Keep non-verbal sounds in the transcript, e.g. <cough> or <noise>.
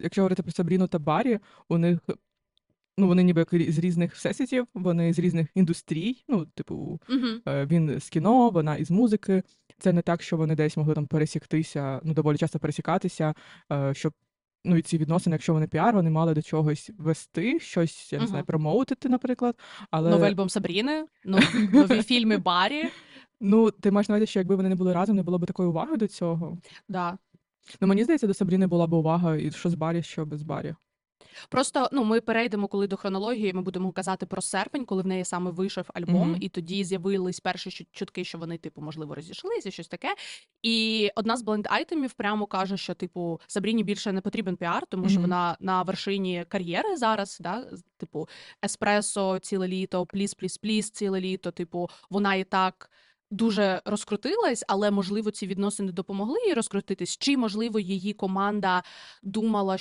якщо говорити про Сабріну та Барі, у них ну, вони ніби як з різних всесвітів, вони з різних індустрій. Ну, типу, е, він з кіно, вона із музики. Це не так, що вони десь могли там пересіктися, ну доволі часто пересікатися, е, щоб. Ну, і ці відносини, якщо вони піар, вони мали до чогось вести, щось, я не знаю, промоутити, наприклад. Але Новий альбом Сабріни, ну, <laughs> нові фільми Барі. ну, ти маєш на увазі, що якби вони не були разом, не було б такої уваги до цього. Да. Ну, мені здається, до Сабріни була б увага, і що з Барі, що без Барі. Просто ну ми перейдемо коли до хронології. Ми будемо казати про серпень, коли в неї саме вийшов альбом, Мгм. і тоді з'явились перші чутки, що вони, типу, можливо, розійшлися, щось таке. І одна з бленд айтемів прямо каже, що типу Сабріні більше не потрібен піар, тому що Мгм. вона на вершині кар'єри зараз. Да? Типу, еспресо ціле літо, пліс, пліс, пліс ціле літо. Типу, вона і так. Дуже розкрутилась, але можливо ці відносини допомогли їй розкрутитись, чи можливо її команда думала,